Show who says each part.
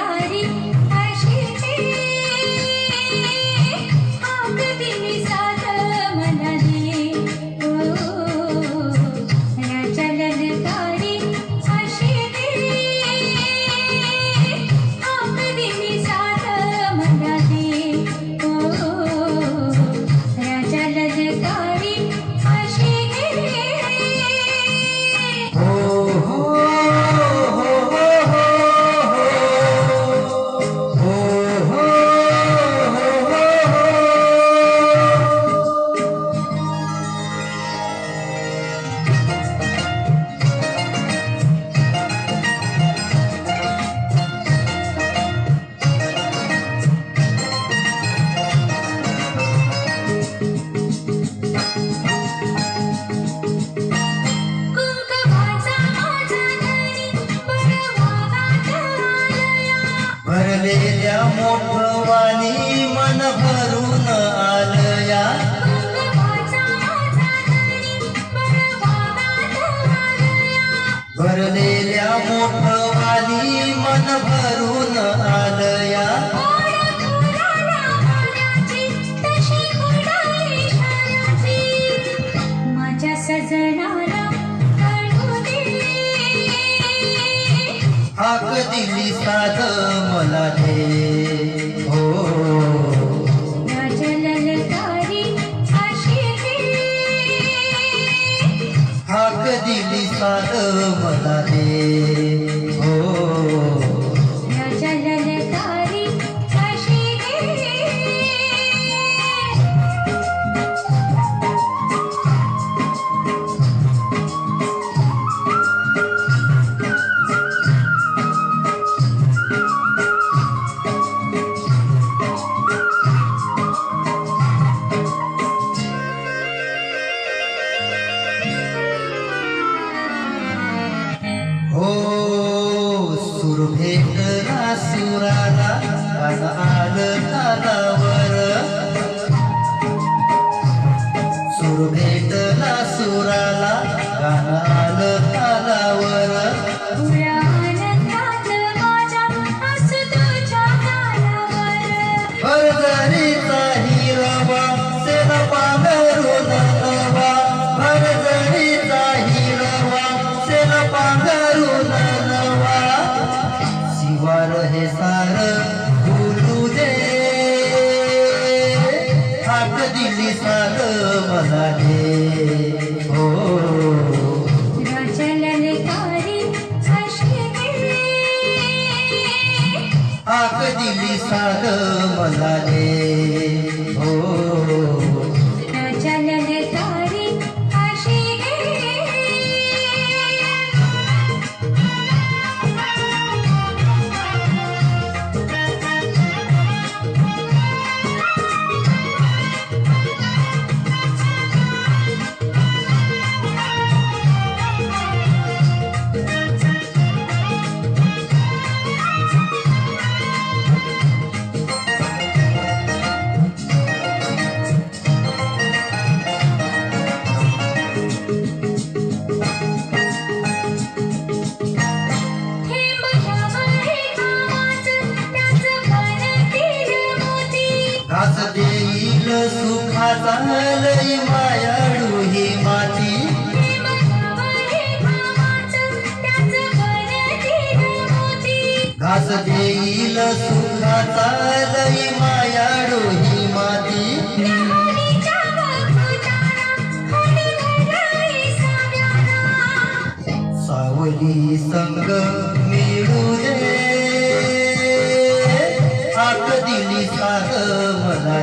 Speaker 1: पुढारी मोठवानी मन भरून आलया. भरलेल्या मोठवानी मन भरून आलया.
Speaker 2: माझ्या सजनाला
Speaker 1: हाक दिली साध मला दिली साध हो सुर भेटला सुराला गाणं आलं नवा शिवार हे सार बोलू दे. हाक दिली सार मला दे. हो. हाक दिली सार मला दे.
Speaker 2: मोती
Speaker 1: देईल सुखाचा लई मायाळू ही माती. घास देईल सुखाचा लई मायाळू ही माती. सावली संग मला